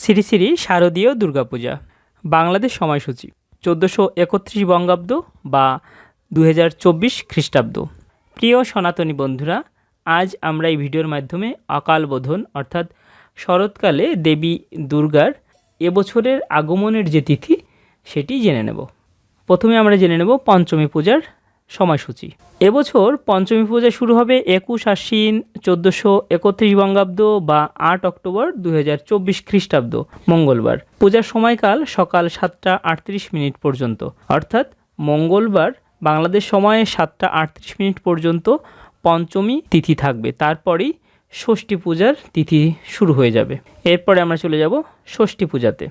শ্রী শ্রী শারদীয় দুর্গাপূজা। বাংলাদেশ সময়সূচি, চোদ্দোশো একত্রিশ বঙ্গাব্দ বা দু হাজার চব্বিশ খ্রিস্টাব্দ। প্রিয় সনাতনী বন্ধুরা, আজ আমরা এই ভিডিওর মাধ্যমে অকাল বোধন, অর্থাৎ শরৎকালে দেবী দুর্গার এবছরের আগমনের যে তিথি, সেটি জেনে নেব। প্রথমে আমরা জেনে নেব পঞ্চমী পূজার সময়সূচি। এবছর পঞ্চমী পূজা শুরু হবে একুশ আশ্বিন চোদ্দোশো একত্রিশ বঙ্গাব্দ বা আট অক্টোবর দু হাজার চব্বিশ খ্রিস্টাব্দ, মঙ্গলবার। পূজার সময়কাল সকাল সাতটা আটত্রিশ মিনিট পর্যন্ত। অর্থাৎ মঙ্গলবার বাংলাদেশ সময়ে সাতটা আটত্রিশ মিনিট পর্যন্ত পঞ্চমী তিথি থাকবে। তারপরেই ষষ্ঠী পূজার তিথি শুরু হয়ে যাবে। এরপরে আমরা চলে যাব ষষ্ঠী পূজাতে।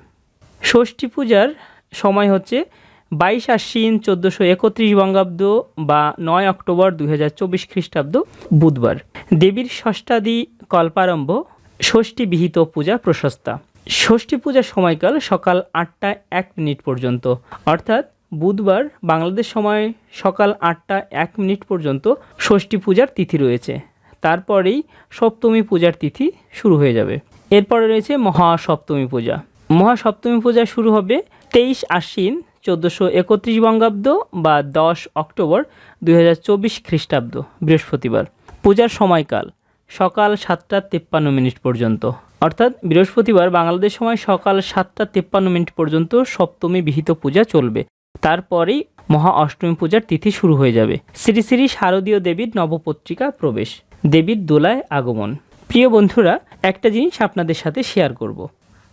ষষ্ঠী পূজার সময় হচ্ছে বাইশ আশ্বিন চোদ্দোশো একত্রিশ বঙ্গাব্দ বা নয় অক্টোবর দুই হাজার চব্বিশ খ্রিস্টাব্দ বুধবার। দেবীর ষষ্ঠাদি কল্পারম্ভ, ষষ্ঠী বিহিত পূজা প্রশস্তা। ষষ্ঠী পূজার সময়কাল সকাল আটটা এক মিনিট পর্যন্ত। অর্থাৎ বুধবার বাংলাদেশ সময় সকাল আটটা এক মিনিট পর্যন্ত ষষ্ঠী পূজার তিথি রয়েছে। তারপরেই সপ্তমী পূজার তিথি শুরু হয়ে যাবে। এরপরে রয়েছে মহাসপ্তমী পূজা। মহাসপ্তমী পূজা শুরু হবে তেইশ আশ্বিন চোদ্দোশো একত্রিশ বঙ্গাব্দ বা দশ অক্টোবর দুই হাজার চব্বিশ খ্রিস্টাব্দ, বৃহস্পতিবার। পূজার সময়কাল সকাল সাতটা তেপ্পান্ন মিনিট পর্যন্ত। অর্থাৎ বৃহস্পতিবার বাংলাদেশ সময় সকাল সাতটা তেপ্পান্ন মিনিট পর্যন্ত সপ্তমী বিহিত পূজা চলবে। তারপরেই মহা অষ্টমী পূজার তিথি শুরু হয়ে যাবে। শ্রী শ্রী শারদীয় দেবীর নবপত্রিকা প্রবেশ, দেবীর দোলায় আগমন। প্রিয় বন্ধুরা, একটা জিনিস আপনাদের সাথে শেয়ার করব।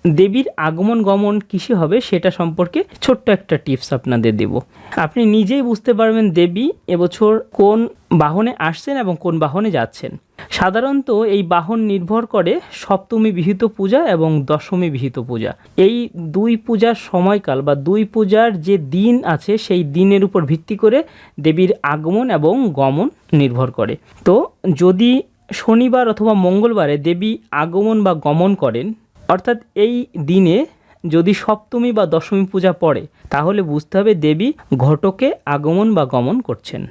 দেবীর আগমন গমন কিসে হবে সেটা সম্পর্কে ছোট্ট একটা টিপস আপনাদের দেব। আপনি নিজেই বুঝতে পারবেন দেবী এবছর কোন বাহনে আসছেন এবং কোন বাহনে যাচ্ছেন। সাধারণত এই বাহন নির্ভর করে সপ্তমী বিহিত পূজা এবং দশমী বিহিত পূজা। এই দুই পূজার সময়কাল বা দুই পূজার যে দিন আছে সেই দিনের উপর ভিত্তি করে দেবীর আগমন এবং গমন নির্ভর করে। তো যদি শনিবার অথবা মঙ্গলবারে দেবী আগমন বা গমন করেন অর্থাৎ এই দিনে যদি সপ্তমী বা দশমী পূজা পড়ে, তাহলে বুঝতে হবে দেবী ঘটকে আগমন বা গমন করছেন।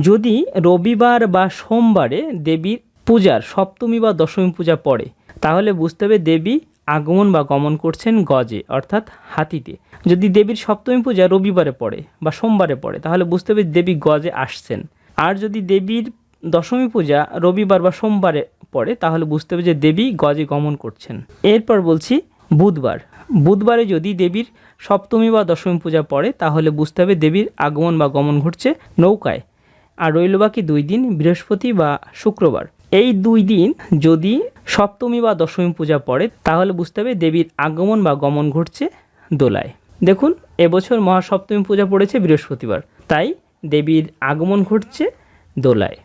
যদি রবিবার বা সোমবারে দেবীর পূজার সপ্তমী বা দশমী পূজা পড়ে, তাহলে বুঝতে হবে দেবী আগমন বা গমন করছেন গজে, অর্থাৎ হাতিতে। যদি দেবীর সপ্তমী পূজা রবিবারে পড়ে বা সোমবারে পড়ে, তাহলে বুঝতে হবে দেবী গজে আসছেন। আর যদি দেবীর দশমী পূজা রবিবার বা সোমবারে পড়ে, তাহলে বুঝতে হবে যে দেবী গজে গমন করছেন। এরপর বলছি, বুধবার। বুধবারে যদি দেবীর সপ্তমী বা দশমী পূজা পড়ে, তাহলে বুঝতে হবে দেবীর আগমন বা গমন ঘটছে নৌকায়। আর রইল বাকি দুই দিন, বৃহস্পতি বা শুক্রবার। এই দুই দিন যদি সপ্তমী বা দশমী পূজা পড়ে, তাহলে বুঝতে হবে দেবীর আগমন বা গমন ঘটছে দোলায়। দেখুন, এবছর মহাসপ্তমী পূজা পড়েছে বৃহস্পতিবার। তাই দেবীর আগমন ঘটছে দোলায়।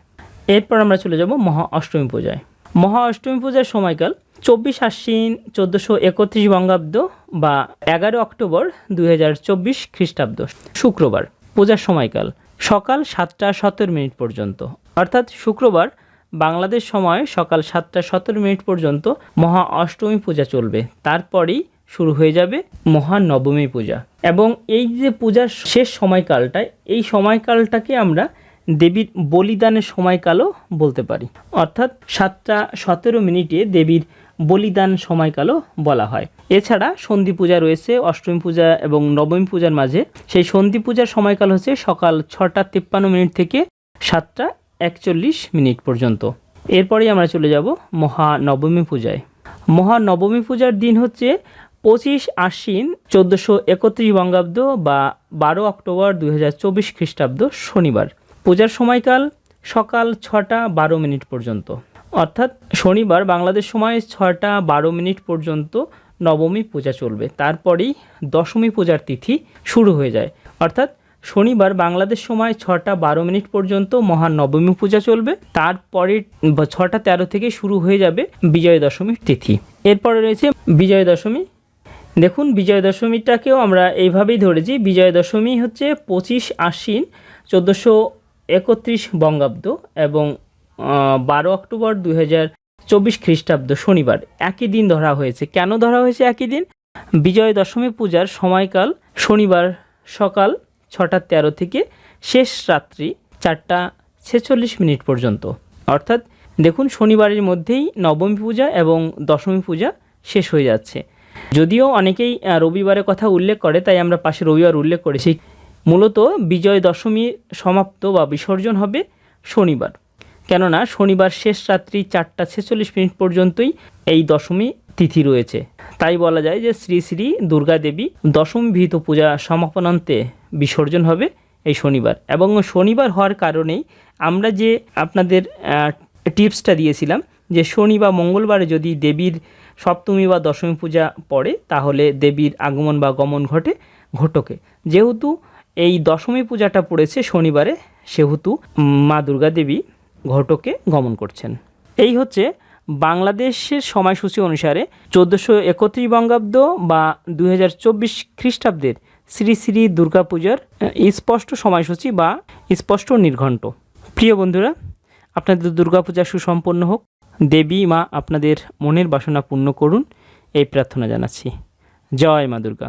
এরপর আমরা চলে যাব মহা অষ্টমী পূজায়। মহা অষ্টমী পূজার সময়কাল, চব্বিশ আশ্বিন চোদ্দোশো একত্রিশ বঙ্গাব্দ বা এগারো অক্টোবর দুই হাজার চব্বিশ খ্রিস্টাব্দ, শুক্রবার, পূজার সময়কাল, সকাল সাতটা সতেরো মিনিট পর্যন্ত। অর্থাৎ শুক্রবার, বাংলাদেশ সময় সকাল সাতটা সতেরো মিনিট পর্যন্ত মহা অষ্টমী পূজা চলবে। তারপরেই শুরু হয়ে যাবে মহানবমী পূজা। এবং এই যে পূজার শেষ সময়কালটায়, এই সময়কালটাকে আমরা দেবীর বলিদানের সময়কালও বলতে পারি। অর্থাৎ সাতটা সতেরো মিনিটে দেবীর বলিদান সময়কালও বলা হয়। এছাড়া সন্ধি পূজা রয়েছে, অষ্টমী পূজা এবং নবমী পূজার মাঝে। সেই সন্ধি পূজার সময়কাল হচ্ছে সকাল ছটা তিপ্পান্ন মিনিট থেকে সাতটা একচল্লিশ মিনিট পর্যন্ত। এরপরেই আমরা চলে যাব মহানবমী পূজায়। মহানবমী পূজার দিন হচ্ছে পঁচিশ আশ্বিন চোদ্দোশো একত্রিশ বঙ্গাব্দ বা বারো অক্টোবর দুই হাজার চব্বিশ খ্রিস্টাব্দ শনিবার। পূজার সময়কাল সকাল ছটা বারো মিনিট পর্যন্ত। অর্থাৎ শনিবার বাংলাদেশ সময় ছটা বারো মিনিট পর্যন্ত নবমী পূজা চলবে। তারপরেই দশমী পূজার তিথি শুরু হয়ে যায়। অর্থাৎ শনিবার বাংলাদেশ সময় ছটা বারো মিনিট পর্যন্ত মহানবমী পূজা চলবে। তারপরে ছটা তেরো থেকে শুরু হয়ে যাবে বিজয় দশমীর তিথি। এরপরে রয়েছে বিজয় দশমী। দেখুন, বিজয় দশমীটাকেও আমরা এইভাবেই ধরেছি। বিজয় দশমী হচ্ছে পঁচিশ আশ্বিন চোদ্দোশো একত্রিশ বঙ্গাব্দ এবং বারো অক্টোবর দুই হাজার চব্বিশ খ্রিস্টাব্দ শনিবার। একই দিন ধরা হয়েছে। কেন ধরা হয়েছে একই দিন? বিজয় দশমী পূজার সময়কাল শনিবার সকাল ছটা তেরো থেকে শেষ রাত্রি চারটা ছেচল্লিশ মিনিট পর্যন্ত। অর্থাৎ দেখুন, শনিবারের মধ্যেই নবমী পূজা এবং দশমী পূজা শেষ হয়ে যাচ্ছে। যদিও অনেকেই রবিবারের কথা উল্লেখ করে, তাই আমরা পাশে রবিবার উল্লেখ করেছি। মূলত বিজয় দশমী সমাপ্ত বা বিসর্জন হবে শনিবার। কেননা শনিবার শেষ রাত্রি চারটা ছেচল্লিশ মিনিট পর্যন্তই এই দশমী তিথি রয়েছে। তাই বলা যায় যে শ্রী শ্রী দুর্গা দেবী দশমী বিহিত পূজা সমাপনান্তে বিসর্জন হবে এই শনিবার। এবং শনিবার হওয়ার কারণেই আমরা যে আপনাদের টিপসটা দিয়েছিলাম যে শনি বা মঙ্গলবারে যদি দেবীর সপ্তমী বা দশমী পূজা পড়ে, তাহলে দেবীর আগমন বা গমন ঘটে ঘটকে। যেহেতু এই দশমী পূজাটা পড়েছে শনিবারে, সেহেতু মা দুর্গা দেবী ঘটকে গমন করছেন। এই হচ্ছে বাংলাদেশের সময়সূচি অনুসারে চোদ্দোশো একত্রিশ বঙ্গাব্দ বা দুই হাজার চব্বিশ খ্রিস্টাব্দের শ্রী শ্রী দুর্গাপূজার স্পষ্ট সময়সূচি বা স্পষ্ট নির্ঘণ্ট। প্রিয় বন্ধুরা, আপনাদের দুর্গাপূজা সুসম্পন্ন হোক। দেবী মা আপনাদের মনের বাসনা পূর্ণ করুন, এই প্রার্থনা জানাচ্ছি। জয় মা দুর্গা।